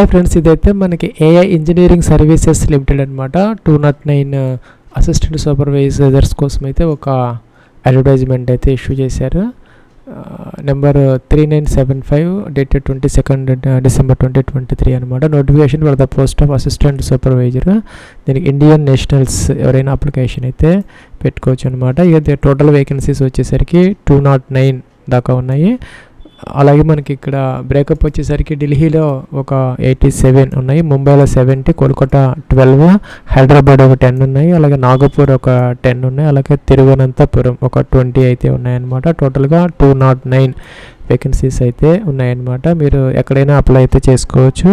Hi friends ఇదైతే మనకి AI engineering services limited అనమాట two nought nine assistant supervisors కోసం అయితే ఒక అడ్వర్టైజ్మెంట్ అయితే ఇష్యూ చేశారు. Number three nine seven five dated twenty second December twenty twenty three అనమాట notification for the post of assistant supervisor దీనికి ఇండియన్ నేషనల్స్ ఎవరైనా application అయితే పెట్టుకోవచ్చు అనమాట ఇక టోటల్ వేకెన్సీస్ వచ్చేసరికి టూ నాట్ నైన్ దాకా ఉన్నాయి. అలాగే మనకి ఇక్కడ బ్రేకప్ వచ్చేసరికి ఢిల్లీలో ఒక ఎయిటీ సెవెన్ ఉన్నాయి ముంబైలో సెవెంటీ కోల్కతా ట్వెల్వ్ హైదరాబాద్ ఒక టెన్ ఉన్నాయి అలాగే నాగపూర్ ఒక టెన్ ఉన్నాయి అలాగే తిరువనంతపురం ఒక ట్వంటీ అయితే ఉన్నాయన్నమాట. టోటల్గా టూ నాట్ నైన్ వేకెన్సీస్ అయితే ఉన్నాయన్నమాట. మీరు ఎక్కడైనా అప్లై అయితే చేసుకోవచ్చు.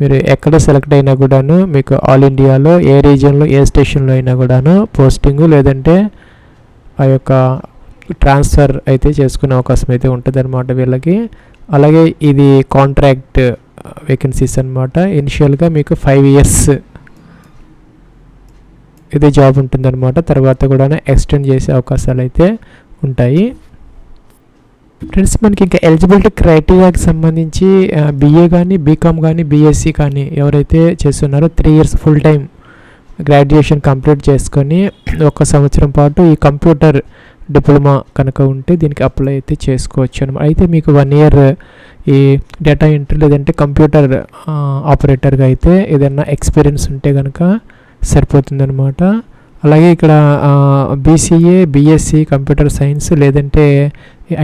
మీరు ఎక్కడ సెలెక్ట్ అయినా కూడాను మీకు ఆల్ ఇండియాలో ఏ రీజియన్లో ఏ స్టేషన్లో అయినా కూడాను పోస్టింగ్ లేదంటే ఆ యొక్క ట్రాన్స్ఫర్ అయితే చేసుకునే అవకాశం అయితే ఉంటుంది అనమాట వీళ్ళకి. అలాగే ఇది కాంట్రాక్ట్ వేకెన్సీస్ అనమాట ఇనిషియల్గా మీకు ఫైవ్ ఇయర్స్ ఇది జాబ్ ఉంటుందన్నమాట. తర్వాత కూడా ఎక్స్టెండ్ చేసే అవకాశాలు అయితే ఉంటాయి. ఫ్రెండ్స్ మనకి ఇంకా ఎలిజిబిలిటీ క్రైటీరియాకి సంబంధించి బీఏ కానీ బీకామ్ కానీ బీఎస్సీ కానీ ఎవరైతే చేస్తున్నారో three years full time graduation complete చేసుకొని ఒక సంవత్సరం పాటు ఈ కంప్యూటర్ డిప్లొమా కనుక ఉంటే దీనికి అప్లై అయితే చేసుకోవచ్చు అనమాట అయితే మీకు వన్ ఇయర్ ఈ డేటా ఎంట్రీ లేదంటే కంప్యూటర్ ఆపరేటర్గా అయితే ఏదైనా ఎక్స్పీరియన్స్ ఉంటే కనుక సరిపోతుందనమాట అలాగే ఇక్కడ బీసీఏ బీఎస్సీ కంప్యూటర్ సైన్స్ లేదంటే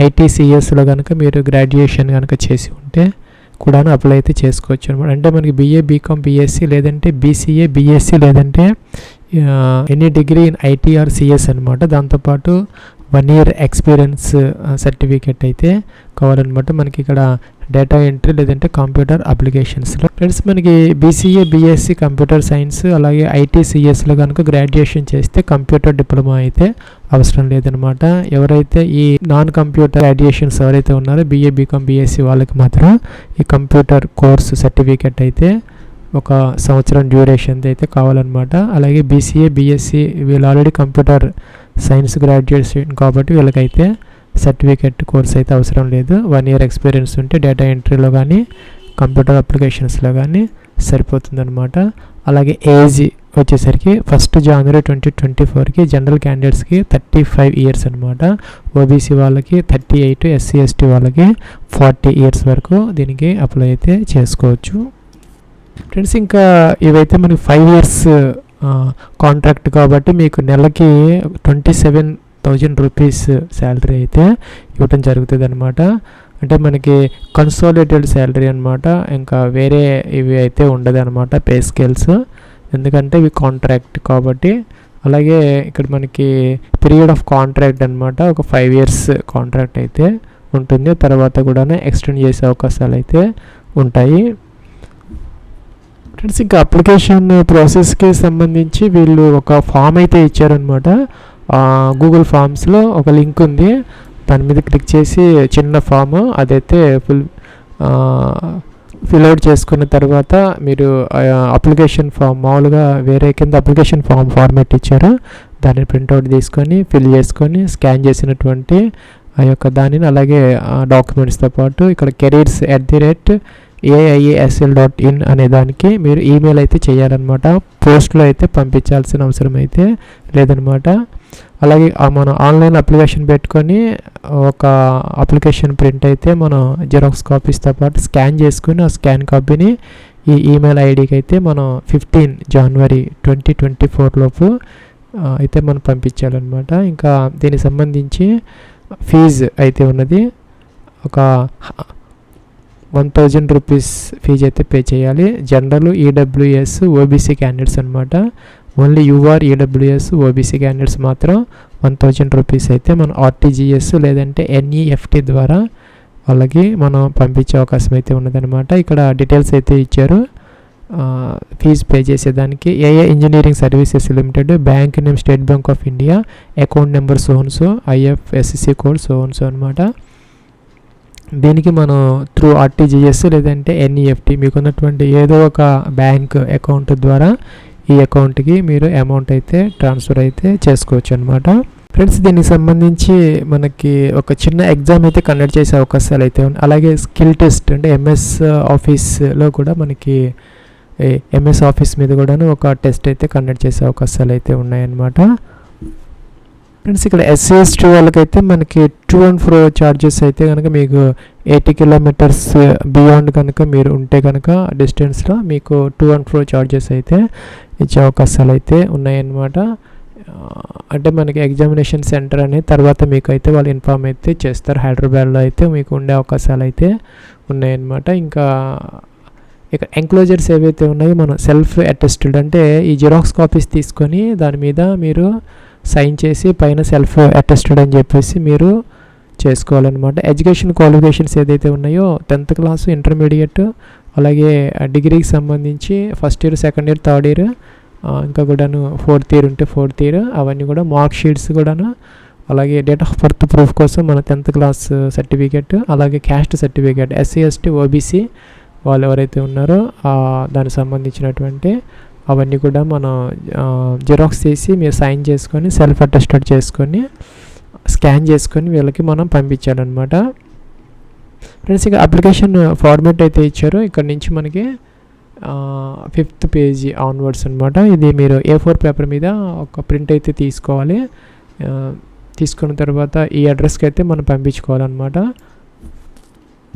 ఐటీసీఎస్లో కనుక మీరు గ్రాడ్యుయేషన్ కనుక చేసి ఉంటే కూడాను అప్లై అయితే చేసుకోవచ్చు అనమాట అంటే మనకి బీఏ బీకామ్ బీఎస్సీ లేదంటే బీసీఏ బీఎస్సీ లేదంటే any degree in IT or CS అనమాట దాంతోపాటు వన్ ఇయర్ ఎక్స్పీరియన్స్ సర్టిఫికేట్ అయితే కావాలన్నమాట. మనకి ఇక్కడ డేటా ఎంట్రీ లేదంటే కంప్యూటర్ అప్లికేషన్స్లో ఫ్రెండ్స్ మనకి బీసీఏ బీఎస్సీ కంప్యూటర్ సైన్స్ అలాగే ఐటీ సిఎస్లో కనుక గ్రాడ్యుయేషన్ చేస్తే కంప్యూటర్ డిప్లొమా అయితే అవసరం లేదనమాట ఎవరైతే ఈ నాన్ కంప్యూటర్ గ్రాడ్యుయేషన్స్ ఎవరైతే ఉన్నారో బీఏ బీకామ్ బీఎస్సీ వాళ్ళకి మాత్రం ఈ కంప్యూటర్ కోర్సు సర్టిఫికేట్ అయితే ఒక సంవత్సరం డ్యూరేషన్ అయితే కావాలన్నమాట. అలాగే బీసీఏ బీఎస్సీ వీళ్ళు ఆల్రెడీ కంప్యూటర్ సైన్స్ గ్రాడ్యుయేట్స్ కాబట్టి వీళ్ళకైతే సర్టిఫికెట్ కోర్స్ అయితే అవసరం లేదు. వన్ ఇయర్ ఎక్స్పీరియన్స్ ఉంటే డేటా ఎంట్రీలో కానీ కంప్యూటర్ అప్లికేషన్స్లో కానీ సరిపోతుందన్నమాట. అలాగే ఏజ్ వచ్చేసరికి ఫస్ట్ జనవరి ట్వంటీ ట్వంటీ ఫోర్కి జనరల్ క్యాండిడేట్స్కి థర్టీ ఫైవ్ ఇయర్స్ అనమాట ఓబీసీ వాళ్ళకి థర్టీ ఎయిట్ ఎస్సీ ఎస్టీ వాళ్ళకి ఫార్టీ ఇయర్స్ వరకు దీనికి అప్లై అయితే చేసుకోవచ్చు. ఫ్రెండ్స్ ఇంకా ఇవైతే మనకి ఫైవ్ ఇయర్స్ కాంట్రాక్ట్ కాబట్టి మీకు నెలకి twenty seven thousand rupees salary అయితే ఇవ్వటం జరుగుతుంది అనమాట అంటే మనకి కన్సాలిడేటెడ్ శాలరీ అనమాట ఇంకా వేరే ఇవి అయితే ఉండదు అనమాట పే స్కేల్స్. ఎందుకంటే ఇవి కాంట్రాక్ట్ కాబట్టి. అలాగే ఇక్కడ మనకి పీరియడ్ ఆఫ్ కాంట్రాక్ట్ అనమాట ఒక ఫైవ్ ఇయర్స్ కాంట్రాక్ట్ అయితే ఉంటుంది. తర్వాత కూడా ఎక్స్టెండ్ చేసే అవకాశాలు అయితే ఉంటాయి. ఫ్రెండ్స్ ఇంకా అప్లికేషన్ ప్రాసెస్కి సంబంధించి వీళ్ళు ఒక ఫామ్ అయితే ఇచ్చారనమాట గూగుల్ ఫామ్స్లో ఒక లింక్ ఉంది. దాని మీద క్లిక్ చేసి చిన్న ఫామ్ అదైతే ఫుల్ ఫిల్అవుట్ చేసుకున్న తర్వాత మీరు అప్లికేషన్ ఫామ్ మామూలుగా వేరే కింద అప్లికేషన్ ఫామ్ ఫార్మేట్ ఇచ్చారు. దాన్ని ప్రింట్అవుట్ తీసుకొని ఫిల్ చేసుకొని స్కాన్ చేసినటువంటి ఆ యొక్క దానిని అలాగే డాక్యుమెంట్స్తో పాటు ఇక్కడ careers at the rate AIASL dot in అనే దానికి మీరు ఈమెయిల్ అయితే చేయాలన్నమాట. పోస్ట్లో అయితే పంపించాల్సిన అవసరం అయితే లేదనమాట అలాగే మనం ఆన్లైన్ అప్లికేషన్ పెట్టుకొని ఒక అప్లికేషన్ ప్రింట్ అయితే మనం జిరాక్స్ కాపీస్తో పాటు స్కాన్ చేసుకుని ఆ స్కాన్ కాపీని ఈ ఈమెయిల్ ఐడికి అయితే మనం fifteen January twenty twenty four లోపు అయితే మనం పంపించాలన్నమాట. ఇంకా దీనికి సంబంధించి ఫీజు అయితే ఉన్నది. ఒక వన్ థౌజండ్ రూపీస్ ఫీజు అయితే పే చేయాలి. జనరల్ ఈడబ్ల్యూఎస్ ఓబీసీ క్యాండిడేట్స్ అనమాట only UR EWS OBC candidates మాత్రం వన్ థౌజండ్ రూపీస్ అయితే మనం ఆర్టీజీఎస్ లేదంటే ఎన్ఈఎఫ్టీ ద్వారా వాళ్ళకి మనం పంపించే అవకాశం అయితే ఉన్నదనమాట ఇక్కడ డీటెయిల్స్ అయితే ఇచ్చారు. ఫీజు పే చేసేదానికి AI engineering services limited bank name State Bank of India account number so and so IFSC code so and so అనమాట దీనికి మనం త్రూ ఆర్టీజీఎస్ లేదంటే ఎన్ఈఎఫ్టీ మీకున్నటువంటి ఏదో ఒక బ్యాంక్ అకౌంట్ ద్వారా ఈ అకౌంట్కి మీరు అమౌంట్ అయితే ట్రాన్స్ఫర్ అయితే చేసుకోవచ్చు అనమాట ఫ్రెండ్స్ దీనికి సంబంధించి మనకి ఒక చిన్న ఎగ్జామ్ అయితే కండక్ట్ చేసే అవకాశాలు అయితే ఉన్నాయి. అలాగే స్కిల్ టెస్ట్ అంటే ఎంఎస్ ఆఫీస్లో కూడా మనకి ఎంఎస్ ఆఫీస్ మీద కూడాను ఒక టెస్ట్ అయితే కండక్ట్ చేసే అవకాశాలు అయితే ఉన్నాయన్నమాట ఫ్రెండ్స్ ఇక్కడ ఎస్సీఎస్టీ వాళ్ళకైతే మనకి టూ అండ్ ఫ్రో ఛార్జెస్ అయితే కనుక మీకు ఎయిటీ కిలోమీటర్స్ బియాండ్ కనుక మీరు ఉంటే కనుక డిస్టెన్స్లో మీకు టూ అండ్ ఫ్రో ఛార్జెస్ అయితే ఇచ్చే అవకాశాలు అయితే ఉన్నాయన్నమాట. అంటే మనకి ఎగ్జామినేషన్ సెంటర్ అనేది తర్వాత మీకు అయితే వాళ్ళు ఇన్ఫామ్ అయితే చేస్తారు. హైదరాబాద్లో అయితే మీకు ఉండే అవకాశాలు అయితే ఉన్నాయన్నమాట. ఇంకా ఇక ఎంక్లోజర్స్ ఏవైతే ఉన్నాయో మనం సెల్ఫ్ అటెస్టెడ్ అంటే ఈ జిరాక్స్ కాపీస్ తీసుకొని దాని మీద మీరు సైన్ చేసి పైన సెల్ఫ్ అటెస్టెడ్ అని చెప్పేసి మీరు చేసుకోవాలన్నమాట. ఎడ్యుకేషన్ క్వాలిఫికేషన్స్ ఏదైతే ఉన్నాయో టెన్త్ క్లాస్ ఇంటర్మీడియట్ అలాగే డిగ్రీకి సంబంధించి first year second year third year ఇంకా కూడాను ఫోర్త్ ఇయర్ ఉంటే ఫోర్త్ ఇయర్ అవన్నీ కూడా మార్క్ షీట్స్ కూడాను అలాగే డేట్ ఆఫ్ బర్త్ ప్రూఫ్ కోసం మన టెన్త్ క్లాస్ సర్టిఫికేట్ అలాగే caste certificate SC ST OBC వాళ్ళు ఎవరైతే ఉన్నారో దానికి సంబంధించినటువంటి అవన్నీ కూడా మనం జిరాక్స్ తీసి మీరు సైన్ చేసుకొని సెల్ఫ్ అటెస్టెడ్ చేసుకొని స్కాన్ చేసుకొని వీళ్ళకి మనం పంపించాలన్నమాట. ఫ్రెండ్స్ ఇక అప్లికేషన్ ఫార్మేట్ అయితే ఇచ్చారు. ఇక్కడ నుంచి మనకి ఫిఫ్త్ పేజీ ఆన్వర్డ్స్ అనమాట ఇది మీరు ఏ ఫోర్ పేపర్ మీద ఒక ప్రింట్ అయితే తీసుకోవాలి. తీసుకున్న తర్వాత ఈ అడ్రస్కి అయితే మనం పంపించుకోవాలన్నమాట.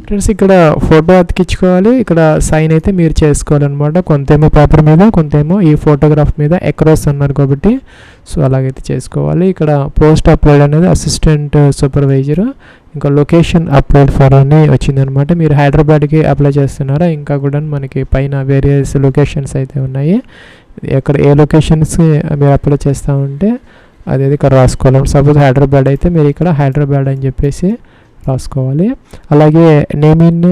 ఫ్రెండ్స్ ఇక్కడ ఫోటో అతికించుకోవాలి. ఇక్కడ సైన్ అయితే మీరు చేసుకోవాలన్నమాట. కొంతేమో పేపర్ మీద కొంతేమో ఈ ఫోటోగ్రాఫ్ మీద ఎక్రాస్ అన్నారు కాబట్టి. సో అలాగైతే చేసుకోవాలి. ఇక్కడ పోస్ట్ అప్లోడ్ అనేది అసిస్టెంట్ సూపర్వైజర్ ఇంకా లొకేషన్ అప్లోడ్ ఫర్ అని వచ్చిందనమాట మీరు హైదరాబాద్కి అప్లై చేస్తున్నారా? ఇంకా కూడా మనకి పైన వేరియస్ లొకేషన్స్ అయితే ఉన్నాయి. ఎక్కడ ఏ లొకేషన్స్ మీరు అప్లై చేస్తూ ఉంటే అదేది ఇక్కడ రాసుకోవాలి. సపోజ్ హైదరాబాద్ అయితే మీరు ఇక్కడ హైదరాబాద్ అని చెప్పేసి రాసుకోవాలి. అలాగే నేమ్ ఇన్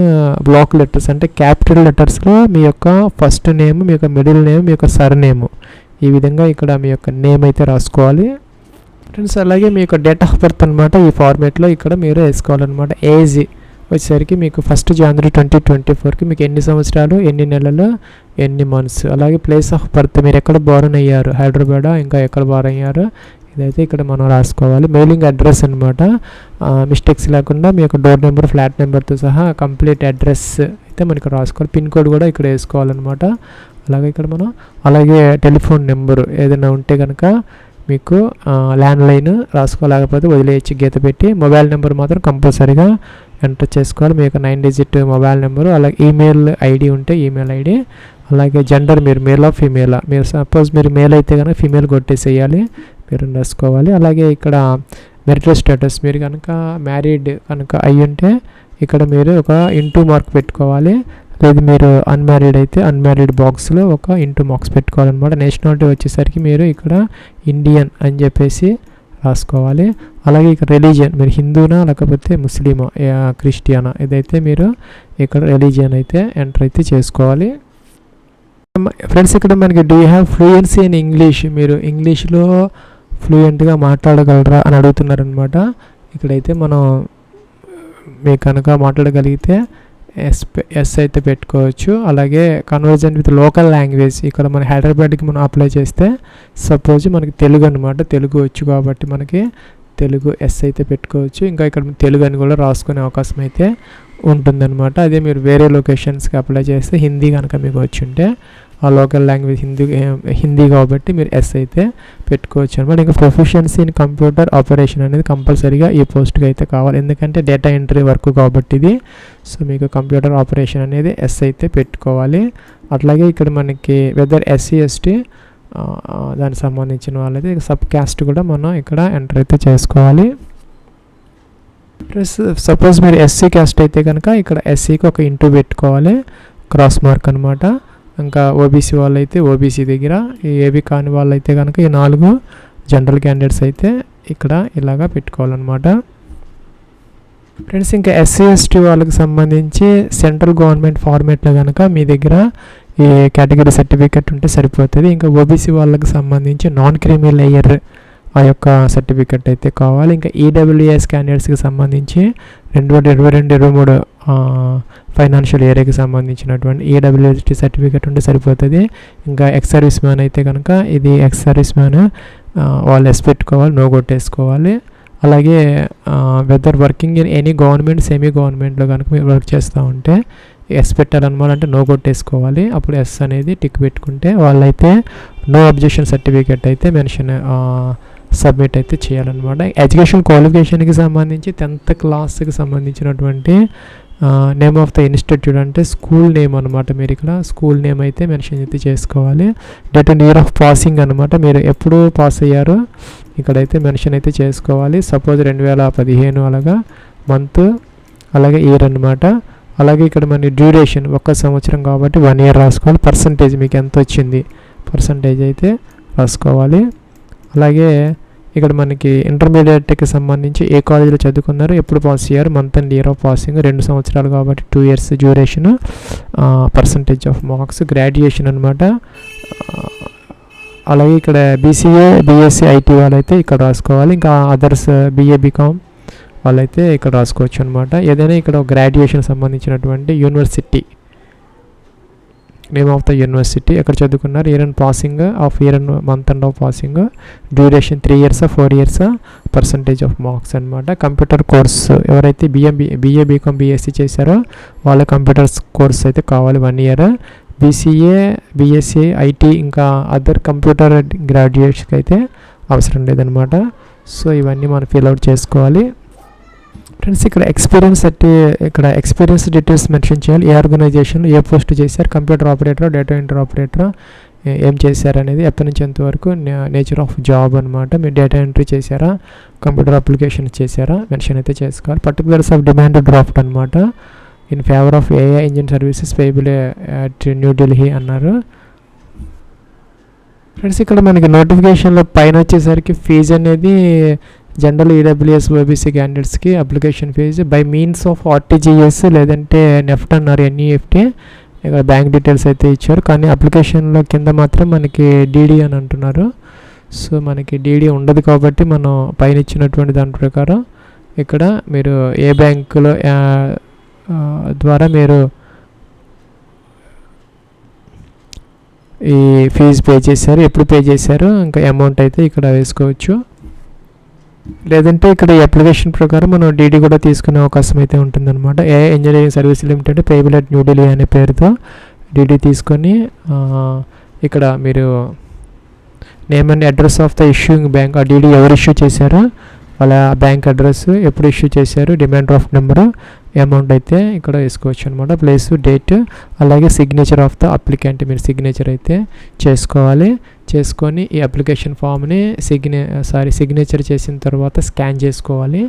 బ్లాక్ లెటర్స్ అంటే క్యాపిటల్ లెటర్స్లో మీ యొక్క ఫస్ట్ నేమ్ మీ యొక్క మిడిల్ నేమ్ మీ యొక్క సర్ నేమ్ ఈ విధంగా ఇక్కడ మీ యొక్క నేమ్ అయితే రాసుకోవాలి. ఫ్రెండ్స్ అలాగే మీ యొక్క డేట్ ఆఫ్ బర్త్ అనమాట ఈ ఫార్మేట్లో ఇక్కడ మీరు వేసుకోవాలన్నమాట. ఏజ్ వచ్చేసరికి మీకు ఫస్ట్ జనవరి ట్వంటీ ట్వంటీ ఫోర్కి మీకు ఎన్ని సంవత్సరాలు ఎన్ని నెలలు ఎన్ని మంత్స్ అలాగే ప్లేస్ ఆఫ్ బర్త్ మీరు ఎక్కడ బోర్న్ అయ్యారు? హైదరాబాద్? ఇంకా ఎక్కడ బోర్న్ అయ్యారు? ఇదైతే ఇక్కడ మనం రాసుకోవాలి. మెయిలింగ్ అడ్రస్ అనమాట మిస్టేక్స్ లేకుండా మీ యొక్క డోర్ నెంబర్ ఫ్లాట్ నెంబర్తో సహా కంప్లీట్ అడ్రస్ అయితే మనకి రాసుకోవాలి. పిన్ కోడ్ కూడా ఇక్కడ వేసుకోవాలన్నమాట. అలాగే ఇక్కడ మనం అలాగే టెలిఫోన్ నెంబరు ఏదైనా ఉంటే కనుక మీకు ల్యాండ్లైన్ రాసుకోలేకపోతే వదిలేయచ్చు గీత పెట్టి. మొబైల్ నెంబర్ మాత్రం కంపల్సరీగా ఎంటర్ చేసుకోవాలి. మీ యొక్క నైన్ డిజిట్ మొబైల్ నెంబరు అలాగే ఈమెయిల్ ఐడి ఉంటే ఈమెయిల్ ఐడి అలాగే జెండర్ మీరు మేలా ఫీమేలా మీరు సపోజ్ మీరు మేల్ అయితే కనుక ఫీమేల్ కొట్టేసేయాలి. మీరు రాసుకోవాలి. అలాగే ఇక్కడ మెరిటల్ స్టేటస్ మీరు కనుక మ్యారీడ్ కనుక అయ్యి ఉంటే ఇక్కడ మీరు ఒక ఇంటూ మార్క్ పెట్టుకోవాలి. లేదు మీరు అన్మ్యారీడ్ అయితే అన్మ్యారీడ్ బాక్స్లో ఒక ఇంటూ మార్క్స్ పెట్టుకోవాలన్నమాట. నేషనాలిటీ వచ్చేసరికి మీరు ఇక్కడ ఇండియన్ అని చెప్పేసి రాసుకోవాలి. అలాగే ఇక్కడ రిలీజియన్ మీరు హిందూనా లేకపోతే ముస్లిమా? క్రిస్టియనా? ఇదైతే మీరు ఇక్కడ రిలీజియన్ అయితే ఎంటర్ అయితే చేసుకోవాలి. ఫ్రెండ్స్ ఇక్కడ మనకి do have fluency in English మీరు ఇంగ్లీష్లో ఫ్లూయెంట్గా మాట్లాడగలరా అని అడుగుతున్నారనమాట ఇక్కడైతే మనం మీకు కనుక మాట్లాడగలిగితే ఎస్ ఎస్ అయితే పెట్టుకోవచ్చు. అలాగే కన్వర్జన్ విత్ లోకల్ లాంగ్వేజ్ ఇక్కడ మన హైదరాబాద్కి మనం అప్లై చేస్తే సపోజ్ మనకి తెలుగు అనమాట తెలుగు వచ్చు కాబట్టి మనకి తెలుగు ఎస్ అయితే పెట్టుకోవచ్చు. ఇంకా ఇక్కడ తెలుగు అని కూడా రాసుకునే అవకాశం అయితే ఉంటుందన్నమాట. అదే మీరు వేరే లొకేషన్స్కి అప్లై చేస్తే హిందీ కనుక మీకు వచ్చి ఉంటే ఆ లోకల్ లాంగ్వేజ్ హిందీ హిందీ కాబట్టి మీరు ఎస్ అయితే పెట్టుకోవచ్చు అనమాట. ఇంకా ప్రొఫిషియన్సీ ఇన్ కంప్యూటర్ ఆపరేషన్ అనేది కంపల్సరీగా ఈ పోస్ట్కి అయితే కావాలి. ఎందుకంటే డేటా ఎంట్రీ వర్క్ కాబట్టి ఇది. సో మీకు కంప్యూటర్ ఆపరేషన్ అనేది ఎస్ అయితే పెట్టుకోవాలి. అట్లాగే ఇక్కడ మనకి వెదర్ ఎస్సీ ఎస్టీ దానికి సంబంధించిన వాళ్ళైతే సబ్ క్యాస్ట్ కూడా మనం ఇక్కడ ఎంటర్ అయితే చేసుకోవాలి. ప్లస్ సపోజ్ మీరు ఎస్సీ క్యాస్ట్ అయితే కనుక ఇక్కడ ఎస్సీకి ఒక ఇంటూ పెట్టుకోవాలి. క్రాస్ మార్క్ అనమాట. ఇంకా ఓబీసీ వాళ్ళైతే ఓబీసీ దగ్గర ఈ ఏబీ కాని వాళ్ళైతే కనుక ఈ నాలుగు జనరల్ క్యాండిడేట్స్ అయితే ఇక్కడ ఇలాగా పెట్టుకోవాలన్నమాట. ఫ్రెండ్స్ ఇంకా ఎస్సీ ఎస్టీ వాళ్ళకి సంబంధించి సెంట్రల్ గవర్నమెంట్ ఫార్మేట్లో కనుక మీ దగ్గర ఈ కేటగిరీ సర్టిఫికెట్ ఉంటే సరిపోతుంది. ఇంకా ఓబీసీ వాళ్ళకి సంబంధించి నాన్ క్రిమి లేయర్ ఆ యొక్క సర్టిఫికెట్ అయితే కావాలి. ఇంకా ఈడబ్ల్యూఎస్ క్యాండిడేట్స్కి సంబంధించి రెండు వేల ఇరవై రెండు ఇరవై మూడు ఫైనాన్షియల్ ఏరియాకి సంబంధించినటువంటి ఈడబ్ల్యూఎస్టీ సర్టిఫికెట్ ఉంటే సరిపోతుంది. ఇంకా ఎక్స్ సర్వీస్ మ్యాన్ అయితే కనుక ఇది ఎక్స్ సర్వీస్ మ్యాన్ వాళ్ళు ఎస్ పెట్టుకోవాలి నో కొట్టేసుకోవాలి. అలాగే whether working in any government semi గవర్నమెంట్లో కనుక మీరు వర్క్ చేస్తూ ఉంటే ఎస్ పెట్టాలన్నమాట అంటే నో కొట్టేసుకోవాలి. అప్పుడు ఎస్ అనేది టిక్ పెట్టుకుంటే వాళ్ళైతే నో అబ్జెక్షన్ సర్టిఫికేట్ అయితే మెన్షన్ సబ్మిట్ అయితే చేయాలన్నమాట. ఎడ్యుకేషన్ క్వాలిఫికేషన్కి సంబంధించి టెన్త్ క్లాస్కి సంబంధించినటువంటి నేమ్ ఆఫ్ ద ఇన్స్టిట్యూట్ అంటే స్కూల్ నేమ్ అనమాట మీరు ఇక్కడ. స్కూల్ నేమ్ అయితే మెన్షన్ అయితే చేసుకోవాలి. Date and year of passing అనమాట మీరు ఎప్పుడు పాస్ అయ్యారో ఇక్కడైతే మెన్షన్ అయితే చేసుకోవాలి. సపోజ్ రెండు వేల పదిహేను అలాగా మంత్ అలాగే ఇయర్ అనమాట అలాగే ఇక్కడ మన డ్యూరేషన్ ఒక్క సంవత్సరం కాబట్టి వన్ ఇయర్ రాసుకోవాలి. పర్సంటేజ్ మీకు ఎంత వచ్చింది? పర్సంటేజ్ అయితే రాసుకోవాలి. అలాగే ఇక్కడ మనకి ఇంటర్మీడియట్కి సంబంధించి ఏ కాలేజీలో చదువుకున్నారు? ఎప్పుడు పాస్ అయ్యారు month and year of passing రెండు సంవత్సరాలు కాబట్టి two years duration percentage of marks graduation అనమాట అలాగే ఇక్కడ బీసీఏ బీఎస్సీ ఐటీ వాళ్ళైతే ఇక్కడ రాసుకోవాలి. ఇంకా అదర్స్ బీఏ బీకామ్ వాళ్ళైతే ఇక్కడ రాసుకోవచ్చు అనమాట ఏదైనా ఇక్కడ గ్రాడ్యుయేషన్ సంబంధించినటువంటి university name of the university ఎక్కడ చదువుకున్నారు? Year and passing of year and month and of passing duration three years four years percentage of marks అనమాట కంప్యూటర్ కోర్స్ ఎవరైతే బిఎం బిఏ బీకామ్ బీఎస్సీ చేశారో వాళ్ళ కంప్యూటర్స్ కోర్స్ అయితే కావాలి one year BCA BSc IT ఇంకా other computer గ్రాడ్యుయేట్స్కి అయితే అవసరం లేదనమాట సో ఇవన్నీ మనం ఫిల్అవుట్ చేసుకోవాలి. ఫ్రెండ్స్ ఇక్కడ ఎక్స్పీరియన్స్ అంటే ఇక్కడ ఎక్స్పీరియన్స్ డీటెయిల్స్ మెన్షన్ చేయాలి. ఏ ఆర్గనైజేషన్ ఏ పోస్ట్ చేశారు computer operator data enter operator ఏం చేశారు అనేది ఎప్పటి నుంచి ఎంతవరకు నేచర్ ఆఫ్ జాబ్ అనమాట మీరు డేటా ఎంట్రీ చేశారా కంప్యూటర్ అప్లికేషన్ చేశారా మెన్షన్ అయితే చేసుకోవాలి. పర్టికులర్స్ ఆఫ్ డిమాండ్ డ్రాఫ్ట్ అనమాట in favour of AI engine services payable at New Delhi అన్నారు. ఫ్రెండ్స్ ఇక్కడ మనకి నోటిఫికేషన్లో పైన వచ్చేసరికి ఫీజు అనేది జనరల్ ఈడబ్ల్యూఎస్ ఓబీసీ క్యాండిడేట్స్కి application fee by means of RTGS లేదంటే నెఫ్ట్ అన్నారు ఎన్ఈఎఫ్టీ ఇక్కడ బ్యాంక్ డీటెయిల్స్ అయితే ఇచ్చారు. కానీ అప్లికేషన్లో కింద మాత్రం మనకి డీడీ అని అంటున్నారు. సో మనకి డీడీ ఉండదు కాబట్టి మనం పైన ఇచ్చినటువంటి దాని ప్రకారం ఇక్కడ మీరు ఏ బ్యాంకులో ద్వారా మీరు ఈ ఫీజు పే చేశారు ఎప్పుడు పే చేశారు ఇంకా అమౌంట్ అయితే ఇక్కడ వేసుకోవచ్చు. లేదంటే ఇక్కడ ఈ అప్లికేషన్ ప్రకారం మనం డీడీ కూడా తీసుకునే అవకాశం అయితే ఉంటుందన్నమాట. A engineering service limited payable at New Delhi అనే పేరుతో డీడీ తీసుకొని ఇక్కడ మీరు name and address of the issuing bank ఆ డీడీ ఎవరు ఇష్యూ చేశారో వాళ్ళ బ్యాంక్ అడ్రస్ ఎప్పుడు ఇష్యూ చేశారు డిమాండ్ డ్రాఫ్ట్ నెంబర్ అమౌంట్ అయితే ఇక్కడ వేసుకోవచ్చు అనమాట ప్లేస్ డేట్ అలాగే సిగ్నేచర్ ఆఫ్ ద అప్లికెంట్ మీరు సిగ్నేచర్ అయితే చేసుకోవాలి. చేసుకొని ఈ అప్లికేషన్ ఫామ్ని సిగ్నే సారీ సిగ్నేచర్ చేసిన తర్వాత స్కాన్ చేసుకోవాలి.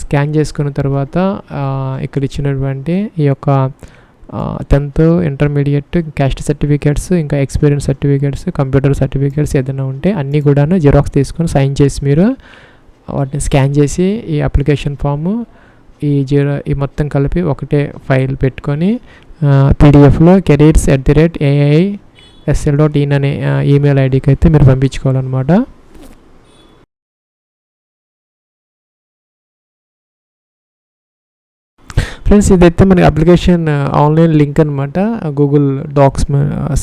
స్కాన్ చేసుకున్న తర్వాత ఇక్కడ ఇచ్చినటువంటి ఈ యొక్క టెన్త్ ఇంటర్మీడియట్ క్యాస్ట్ సర్టిఫికేట్స్ ఇంకా ఎక్స్పీరియన్స్ సర్టిఫికేట్స్ కంప్యూటర్ సర్టిఫికేట్స్ ఏదైనా ఉంటే అన్నీ కూడాను జిరాక్స్ తీసుకొని సైన్ చేసి మీరు వాటిని స్కాన్ చేసి ఈ అప్లికేషన్ ఫాము ఈ జీరో ఈ మొత్తం కలిపి ఒకటే ఫైల్ పెట్టుకొని పీడిఎఫ్లో careers at the rate AI SL dot in అనే ఈమెయిల్ ఐడికి అయితే మీరు పంపించుకోవాలన్నమాట. ఫ్రెండ్స్ ఇదైతే మనకి అప్లికేషన్ ఆన్లైన్ లింక్ అనమాట గూగుల్ డాక్స్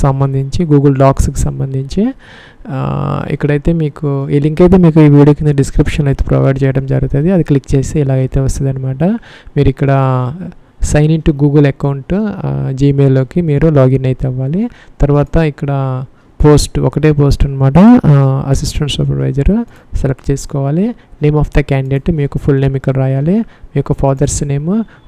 సంబంధించి గూగుల్ డాక్స్కి సంబంధించి. ఇక్కడైతే మీకు ఈ లింక్ అయితే మీకు ఈ వీడియో కింద డిస్క్రిప్షన్ అయితే ప్రొవైడ్ చేయడం జరుగుతుంది. అది క్లిక్ చేసి ఇలాగైతే వస్తుంది అనమాట మీరు ఇక్కడ sign in to Google account జీమెయిల్లోకి మీరు లాగిన్ అయితే అవ్వాలి. తర్వాత ఇక్కడ పోస్ట్ ఒకటే పోస్ట్ అనమాట అసిస్టెంట్ సూపర్వైజర్ సెలెక్ట్ చేసుకోవాలి. నేమ్ ఆఫ్ ద క్యాండిడేట్ మీకు ఫుల్ నేమ్ ఇక్కడ రాయాలి. మీ యొక్క ఫాదర్స్ నేమ్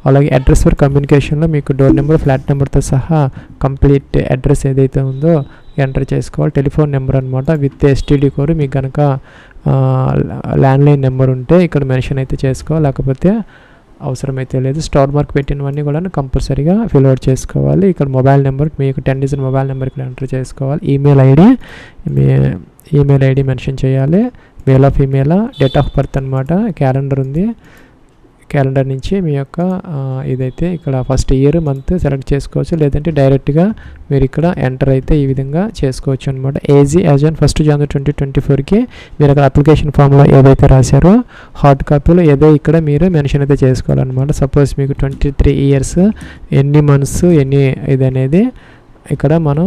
అలాగే అడ్రస్ ఫర్ కమ్యూనికేషన్లో మీకు డోర్ నెంబర్ ఫ్లాట్ నెంబర్తో సహా కంప్లీట్ అడ్రస్ ఏదైతే ఉందో ఎంటర్ చేసుకోవాలి. టెలిఫోన్ నెంబర్ అనమాట విత్ ఎస్టీడీ కోడ్ మీకు కనుక ల్యాండ్లైన్ నెంబర్ ఉంటే ఇక్కడ మెన్షన్ అయితే చేసుకోవాలి. లేకపోతే అవసరమైతే లేదు. స్టార్ మార్క్ పెట్టినవన్నీ కూడా కంపల్సరీగా ఫిల్ అవుట్ చేసుకోవాలి. ఇక్కడ మొబైల్ నెంబర్ మీకు టెన్ డిజిట్ మొబైల్ నెంబర్ ఇక్కడ ఎంటర్ చేసుకోవాలి. ఈమెయిల్ ఐడి మీ ఈమెయిల్ ఐడి మెన్షన్ చేయాలి. Mail of email date of birth అనమాట క్యాలెండర్ ఉంది. క్యాలెండర్ నుంచి మీ యొక్క ఇదైతే ఇక్కడ ఫస్ట్ ఇయర్ మంత్ సెలెక్ట్ చేసుకోవచ్చు. లేదంటే డైరెక్ట్గా మీరు ఇక్కడ ఎంటర్ అయితే ఈ విధంగా చేసుకోవచ్చు అనమాట age as and first January twenty twenty ఫోర్కి మీరు అక్కడ అప్లికేషన్ ఫామ్లో ఏదైతే రాశారో హార్డ్ కాపీలో ఏదో ఇక్కడ మీరు మెన్షన్ అయితే చేసుకోవాలన్నమాట. సపోజ్ మీకు ట్వంటీ త్రీ ఇయర్స్ ఎన్ని మంత్స్ ఎన్ని ఇది అనేది ఇక్కడ మనం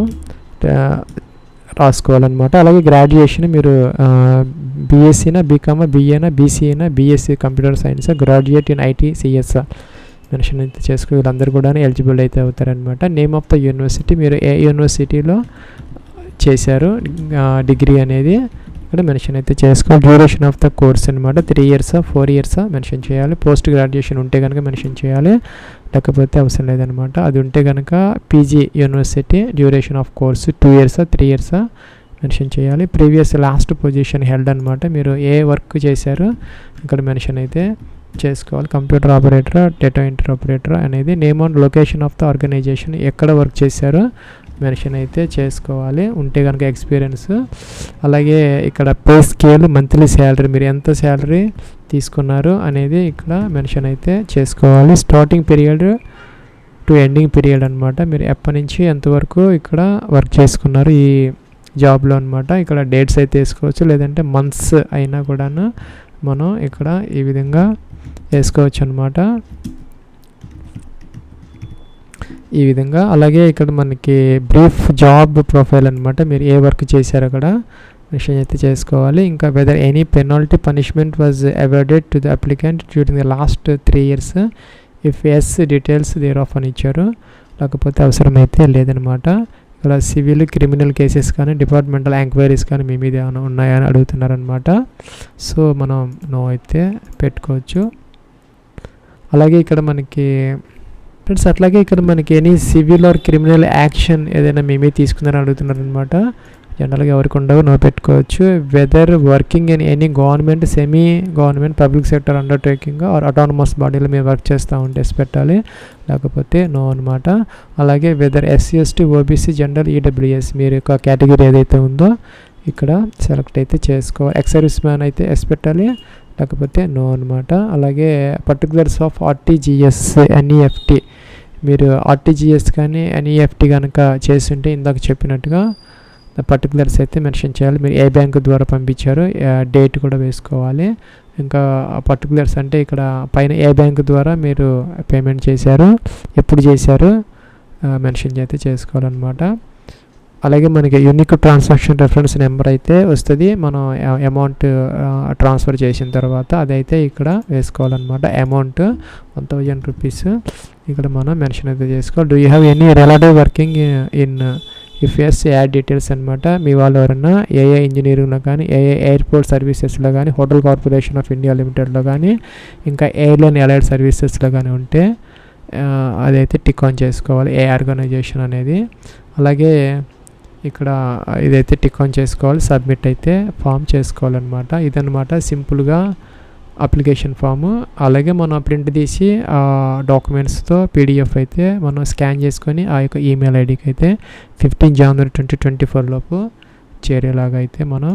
రాసుకోవాలన్నమాట. అలాగే గ్రాడ్యుయేషన్ మీరు బీఎస్సీనా బీకామా బీఏనా బీసీఏనా BSc computer science graduate in IT CS mention అయితే చేసుకుని వీళ్ళందరూ కూడా ఎలిజిబుల్ అయితే అవుతారనమాట నేమ్ ఆఫ్ ద యూనివర్సిటీ మీరు ఏ యూనివర్సిటీలో చేశారు? డిగ్రీ అనేది ఇక్కడ మెన్షన్ అయితే చేసుకోవాలి డ్యూరేషన్ ఆఫ్ ద కోర్స్ అనమాట త్రీ ఇయర్సా ఫోర్ ఇయర్సా మెన్షన్ చేయాలి. పోస్ట్ గ్రాడ్యుయేషన్ ఉంటే కనుక మెన్షన్ చేయాలి. లేకపోతే అవసరం లేదనమాట. అది ఉంటే కనుక PG university duration of course two ఇయర్సా three ఇయర్సా మెన్షన్ చేయాలి. ప్రీవియస్ లాస్ట్ పొజిషన్ హెల్డ్ అనమాట. మీరు ఏ వర్క్ చేశారో ఇక్కడ మెన్షన్ అయితే చేసుకోవాలి. Computer operator data entry operator అనేది name and location of the organization ఎక్కడ వర్క్ చేశారో మెన్షన్ అయితే చేసుకోవాలి. ఉంటే కనుక ఎక్స్పీరియన్స్. అలాగే ఇక్కడ పే స్కేల్ మంత్లీ శాలరీ మీరు ఎంత శాలరీ తీసుకున్నారు అనేది ఇక్కడ మెన్షన్ అయితే చేసుకోవాలి. Starting period to ending period అనమాట మీరు ఎప్పటి నుంచి ఎంతవరకు ఇక్కడ వర్క్ చేసుకున్నారు ఈ జాబ్లో అనమాట ఇక్కడ డేట్స్ అయితే వేసుకోవచ్చు. లేదంటే మంత్స్ అయినా కూడాను మనం ఇక్కడ ఈ విధంగా వేసుకోవచ్చు అనమాట ఈ విధంగా. అలాగే ఇక్కడ మనకి బ్రీఫ్ జాబ్ ప్రొఫైల్ అనమాట మీరు ఏ వర్క్ చేశారో అక్కడ మెన్షన్ అయితే చేసుకోవాలి. ఇంకా whether any penalty punishment was awarded to the applicant during the last three years if yes details thereof అని ఇచ్చారు. లేకపోతే అవసరమైతే లేదనమాట ఇక్కడ సివిల్ క్రిమినల్ కేసెస్ కానీ డిపార్ట్మెంటల్ ఎంక్వైరీస్ కానీ మీ మీద ఏమైనా ఉన్నాయని అడుగుతున్నారనమాట సో మనం నో అయితే పెట్టుకోవచ్చు. అలాగే ఇక్కడ మనకి ఫ్రెండ్స్ అట్లాగే ఇక్కడ మనకి any civil or criminal action ఏదైనా మేమే తీసుకున్నారని అడుగుతున్నారనమాట జనరల్గా ఎవరికి ఉండవు నో పెట్టుకోవచ్చు. Whether working in any government semi government public sector undertaking or autonomous బాడీలో మేము వర్క్ చేస్తూ ఉంటే ఎస్ పెట్టాలి. లేకపోతే నో అనమాట అలాగే whether SC ST OBC general EWS మీరు యొక్క కేటగిరీ ఏదైతే ఉందో ఇక్కడ సెలెక్ట్ అయితే చేసుకోవాలి ఎక్స్ సర్వీస్ మ్యాన్ అయితే ఎస్ పెట్టాలి. లేకపోతే నో అనమాట అలాగే పర్టికులర్స్ ఆఫ్ ఆర్టీజీఎస్ ఎన్ఈఎఫ్టీ మీరు ఆర్టీజీఎస్ కానీ ఎన్ఈఎఫ్టీ కనుక చేసి ఉంటే ఇందాక చెప్పినట్టుగా పర్టికులర్స్ అయితే మెన్షన్ చేయాలి. మీరు ఏ బ్యాంక్ ద్వారా పంపించారు డేట్ కూడా వేసుకోవాలి. ఇంకా పర్టికులర్స్ అంటే ఇక్కడ పైన ఏ బ్యాంక్ ద్వారా మీరు పేమెంట్ చేశారు ఎప్పుడు చేశారు మెన్షన్ అయితే చేసుకోవాలన్నమాట. అలాగే మనకి యూనిక్ ట్రాన్సాక్షన్ రెఫరెన్స్ నెంబర్ అయితే వస్తుంది. మనం అమౌంట్ ట్రాన్స్ఫర్ చేసిన తర్వాత అదైతే ఇక్కడ వేసుకోవాలన్నమాట. అమౌంట్ వన్ థౌజండ్ రూపీస్ ఇక్కడ మనం మెన్షన్ అయితే చేసుకోవాలి. Do you have any relative working in if yes add details అనమాట మీ వాళ్ళు ఎవరైనా ఏఏ ఇంజనీరింగ్లో కానీ ఏఏ ఎయిర్పోర్ట్ సర్వీసెస్లో కానీ హోటల్ కార్పొరేషన్ ఆఫ్ ఇండియా లిమిటెడ్లో కానీ ఇంకా ఎయిర్లైన్ ఎలైడ్ సర్వీసెస్లో కానీ ఉంటే అదైతే టిక్ ఆన్ చేసుకోవాలి. ఏ ఆర్గనైజేషన్ అనేది. అలాగే ఇక్కడ ఇదైతే టిక్ ఆన్ చేసుకోవాలి సబ్మిట్ అయితే ఫామ్ చేసుకోవాలన్నమాట. ఇదనమాట సింపుల్గా అప్లికేషన్ ఫాము. అలాగే మనం ప్రింట్ తీసి ఆ డాక్యుమెంట్స్తో పీడిఎఫ్ అయితే మనం స్కాన్ చేసుకొని ఆ యొక్క ఈమెయిల్ ఐడికి అయితే fifteen January twenty twenty four లోపు చేరేలాగా అయితే మనం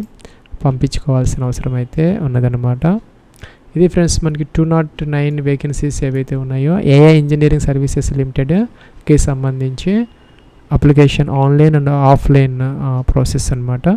పంపించుకోవాల్సిన అవసరం అయితే ఉన్నదన్నమాట. ఇది ఫ్రెండ్స్ మనకి టూ నాట్ నైన్ వేకెన్సీస్ ఏవైతే ఉన్నాయో ఏఐ ఇంజనీరింగ్ సర్వీసెస్ లిమిటెడ్కి సంబంధించి application online and offline process అనమాట